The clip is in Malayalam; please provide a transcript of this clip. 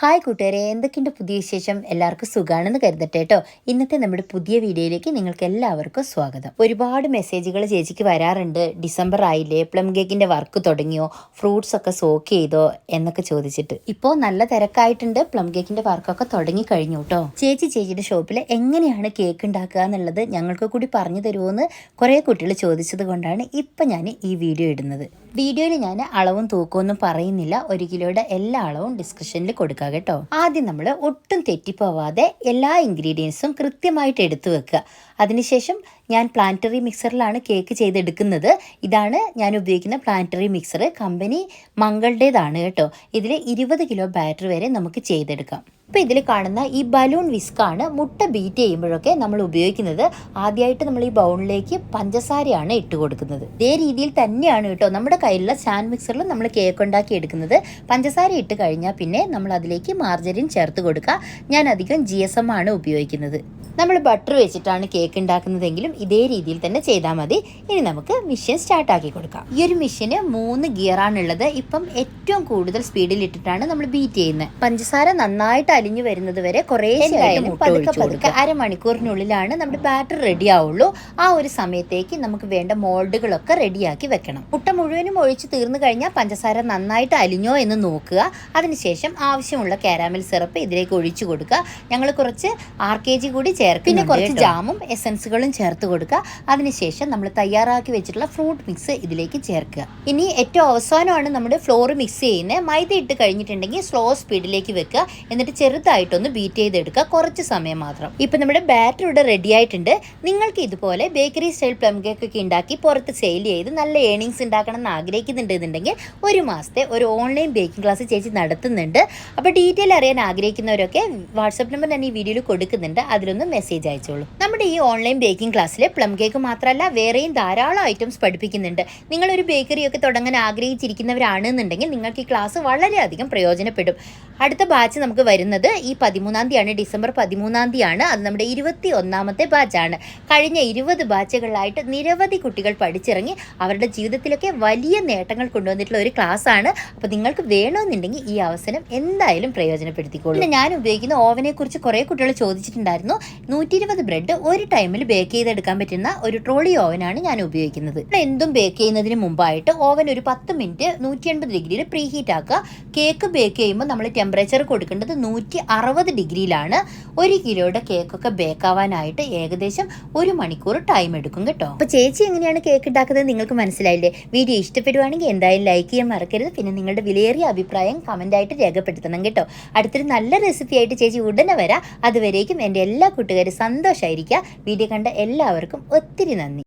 ഹായ് കൂട്ടുകാരെ. എന്തൊക്കെയുണ്ട് പുതിയ വിശേഷം? എല്ലാവർക്കും സുഖാണെന്ന് കരുതട്ടെ കേട്ടോ. ഇന്നത്തെ നമ്മുടെ പുതിയ വീഡിയോയിലേക്ക് നിങ്ങൾക്ക് എല്ലാവർക്കും സ്വാഗതം. ഒരുപാട് മെസ്സേജുകൾ ചേച്ചിക്ക് വരാറുണ്ട്. ഡിസംബർ ആയില്ലേ? പ്ലം കേക്കിന്റെ വർക്ക് തുടങ്ങിയോ? ഫ്രൂട്ട്സ് ഒക്കെ സോക്ക് ചെയ്തോ? എന്നൊക്കെ ചോദിച്ചിട്ട്. ഇപ്പോൾ നല്ല തിരക്കായിട്ടുണ്ട്. പ്ലം കേക്കിന്റെ വർക്കൊക്കെ തുടങ്ങി കഴിഞ്ഞു കേട്ടോ. ചേച്ചി ചേച്ചിയുടെ ഷോപ്പിൽ എങ്ങനെയാണ് കേക്ക് ഉണ്ടാക്കുക എന്നുള്ളത് ഞങ്ങൾക്ക് കൂടി പറഞ്ഞു തരുമോ എന്ന് കുറേ കുട്ടികൾ ചോദിച്ചത് കൊണ്ടാണ് ഇപ്പം ഞാൻ ഈ വീഡിയോ ഇടുന്നത്. വീഡിയോയിൽ ഞാൻ അളവും തൂക്കമൊന്നും പറയുന്നില്ല. ഒരു കിലോയുടെ എല്ലാ അളവും ഡിസ്ക്രിപ്ഷനിൽ കൊടുക്കുക കേട്ടോ. ആദ്യം നമ്മൾ ഒട്ടും തെറ്റിപ്പോവാതെ എല്ലാ ഇൻഗ്രീഡിയൻസും കൃത്യമായിട്ട് എടുത്തു വെക്കുക. അതിനുശേഷം ഞാൻ പ്ലാന്ററി മിക്സറിലാണ് കേക്ക് ചെയ്തെടുക്കുന്നത്. ഇതാണ് ഞാൻ ഉപയോഗിക്കുന്ന പ്ലാന്ററി മിക്സർ കമ്പനി മംഗളുടേതാണ് കേട്ടോ. ഇതിൽ ഇരുപത് കിലോ ബാറ്റർ വരെ നമുക്ക് ചെയ്തെടുക്കാം. ഇപ്പോൾ ഇതിൽ കാണുന്ന ഈ ബലൂൺ വിസ്കാണ് മുട്ട ബീറ്റ് ചെയ്യുമ്പോഴൊക്കെ നമ്മൾ ഉപയോഗിക്കുന്നത്. ആദ്യമായിട്ട് നമ്മൾ ഈ ബൗണിലേക്ക് പഞ്ചസാരയാണ് ഇട്ട് കൊടുക്കുന്നത്. ഇതേ രീതിയിൽ തന്നെയാണ് കേട്ടോ നമ്മുടെ കയ്യിലുള്ള സ്റ്റാൻഡ് മിക്സറിൽ നമ്മൾ കേക്ക് ഉണ്ടാക്കി എടുക്കുന്നത്. പഞ്ചസാര ഇട്ട് കഴിഞ്ഞാൽ പിന്നെ നമ്മൾ അതിലേക്ക് മാർജറിൻ ചേർത്ത് കൊടുക്കുക. ഞാൻ അധികം ജി ആണ് ഉപയോഗിക്കുന്നത്. നമ്മൾ ബട്ടർ വെച്ചിട്ടാണ് കേക്ക് ഉണ്ടാക്കുന്നതെങ്കിലും ഇതേ രീതിയിൽ തന്നെ ചെയ്താൽ മതി. ഇനി നമുക്ക് മിഷൻ സ്റ്റാർട്ട് ആക്കി കൊടുക്കാം. ഈ ഒരു മിഷ്യന് മൂന്ന് ഗിയർ ഗിയറാണുള്ളത് ഇപ്പം ഏറ്റവും കൂടുതൽ സ്പീഡിൽ ഇട്ടിട്ടാണ് നമ്മൾ ബീറ്റ് ചെയ്യുന്നത് പഞ്ചസാര നന്നായിട്ട് അലിഞ്ഞു വരുന്നത് വരെ കുറേ പതുക്കെ പതുക്കെ അരമണിക്കൂറിനുള്ളിലാണ് നമ്മുടെ ബാറ്റർ റെഡി ആവുള്ളൂ. ആ ഒരു സമയത്തേക്ക് നമുക്ക് വേണ്ട മോൾഡുകളൊക്കെ റെഡിയാക്കി വെക്കണം. മുട്ട മുഴുവനും ഒഴിച്ച് തീർന്നു കഴിഞ്ഞാൽ പഞ്ചസാര നന്നായിട്ട് അലിഞ്ഞോ എന്ന് നോക്കുക. അതിനുശേഷം ആവശ്യമുള്ള കാരാമൽ സിറപ്പ് ഇതിലേക്ക് ഒഴിച്ചു കൊടുക്കുക. ഞങ്ങൾ കുറച്ച് ആർ കെ ജി കൂടി ചേർക്കും പിന്നെ കുറച്ച് ജാമും എസൻസുകളും ചേർത്ത് കൊടുക്കുക. അതിനുശേഷം നമ്മൾ തയ്യാറാക്കി വെച്ചിട്ടുള്ള ഫ്രൂട്ട് മിക്സ് ഇതിലേക്ക് ചേർക്കുക. ഇനി ഏറ്റവും അവസാനമാണ് നമ്മുടെ ഫ്ലോർ മിക്സ് ചെയ്യുന്നത്. മൈദ ഇട്ട് കഴിഞ്ഞിട്ടുണ്ടെങ്കിൽ സ്ലോ സ്പീഡിലേക്ക് വെക്കുക. എന്നിട്ട് ചെറുതായിട്ടൊന്ന് ബീറ്റ് ചെയ്തെടുക്കുക. കുറച്ച് സമയം മാത്രം. ഇപ്പൊ നമ്മുടെ ബാറ്റർ ഇവിടെ റെഡി ആയിട്ടുണ്ട്. നിങ്ങൾക്ക് ഇതുപോലെ ബേക്കറി സ്റ്റൈൽ പ്ലം കേക്ക് ഒക്കെ ഉണ്ടാക്കി പുറത്ത് സെയിൽ ചെയ്ത് നല്ല ഏണിങ്സ് ഉണ്ടാക്കണം എന്ന് ആഗ്രഹിക്കുന്നുണ്ടെന്നുണ്ടെങ്കിൽ ഒരു മാസത്തെ ഒരു ഓൺലൈൻ ബേക്കിംഗ് ക്ലാസ് ചേച്ചി നടത്തുന്നുണ്ട്. അപ്പോൾ ഡീറ്റെയിൽ അറിയാൻ ആഗ്രഹിക്കുന്നവരൊക്കെ വാട്സപ്പ് നമ്പർ ഞാൻ ഈ വീഡിയോയിൽ കൊടുക്കുന്നുണ്ട്. അതിലൊന്ന് മെസ്സേജ് അയച്ചോളൂ. നമ്മുടെ ഈ ഓൺലൈൻ ബേക്കിംഗ് ക്ലാസ്സിൽ പ്ലം കേക്ക് മാത്രമല്ല വേറെയും ധാരാളം ഐറ്റംസ് പഠിപ്പിക്കുന്നുണ്ട്. നിങ്ങളൊരു ബേക്കറി ഒക്കെ തുടങ്ങാൻ ആഗ്രഹിച്ചിരിക്കുന്നവരാണെന്നുണ്ടെങ്കിൽ നിങ്ങൾക്ക് ഈ ക്ലാസ് വളരെയധികം പ്രയോജനപ്പെടും. അടുത്ത ബാച്ച് നമുക്ക് വരുന്നത് ഈ പതിമൂന്നാം തീയതിയാണ് ഡിസംബർ പതിമൂന്നാം തീയതിയാണ്. അത് നമ്മുടെ ഇരുപത്തി ഒന്നാമത്തെ ബാച്ചാണ് കഴിഞ്ഞ ഇരുപത് ബാച്ചുകളിലായിട്ട് നിരവധി കുട്ടികൾ പഠിച്ചിറങ്ങി അവരുടെ ജീവിതത്തിലൊക്കെ വലിയ നേട്ടങ്ങൾ കൊണ്ടുവന്നിട്ടുള്ള ഒരു ക്ലാസ് ആണ്. അപ്പോൾ നിങ്ങൾക്ക് വേണമെന്നുണ്ടെങ്കിൽ ഈ അവസരം എന്തായാലും പ്രയോജനപ്പെടുത്തിക്കോളൂ. പിന്നെ ഞാൻ ഉപയോഗിക്കുന്ന ഓവനെക്കുറിച്ച് കുറേ കുട്ടികൾ ചോദിച്ചിട്ടുണ്ടായിരുന്നു. നൂറ്റി ബ്രെഡ് ഒരു ടൈമിൽ ബേക്ക് ചെയ്തെടുക്കാൻ പറ്റുന്ന ഒരു ട്രോളി ഓവനാണ് ഞാൻ ഉപയോഗിക്കുന്നത്. എന്തും ബേക്ക് ചെയ്യുന്നതിന് മുമ്പായിട്ട് ഓവൻ ഒരു പത്ത് മിനിറ്റ് നൂറ്റി എൺപത് ഡിഗ്രിയിൽ പ്രീ ഹീറ്റ് ആക്കുക. കേക്ക് ബേക്ക് ചെയ്യുമ്പോൾ നമ്മൾ ടെമ്പറേച്ചർ കൊടുക്കേണ്ടത് നൂറ്റി അറുപത് ഡിഗ്രിയിലാണ്. ഒരു കിലോയുടെ കേക്കൊക്കെ ബേക്ക് ആവാനായിട്ട് ഏകദേശം ഒരു മണിക്കൂർ ടൈം എടുക്കും കേട്ടോ. അപ്പോൾ ചേച്ചി എങ്ങനെയാണ് കേക്ക് ഉണ്ടാക്കുന്നത് നിങ്ങൾക്ക് മനസ്സിലായില്ലേ? വീഡിയോ ഇഷ്ടപ്പെടുവാണെങ്കിൽ എന്തായാലും ലൈക്ക് ചെയ്യാൻ മറക്കരുത്. പിന്നെ നിങ്ങളുടെ വിലയേറിയ അഭിപ്രായം കമന്റായിട്ട് രേഖപ്പെടുത്തണം കേട്ടോ. അടുത്തൊരു നല്ല റെസിപ്പി ആയിട്ട് ചേച്ചി ഉടനെ വരാം. അതുവരേക്കും എന്റെ എല്ലാ കൂട്ടുകാരും സന്തോഷമായിരിക്കുക വീഡിയോ കണ്ട എല്ലാവർക്കും ഒത്തിരി നന്ദി.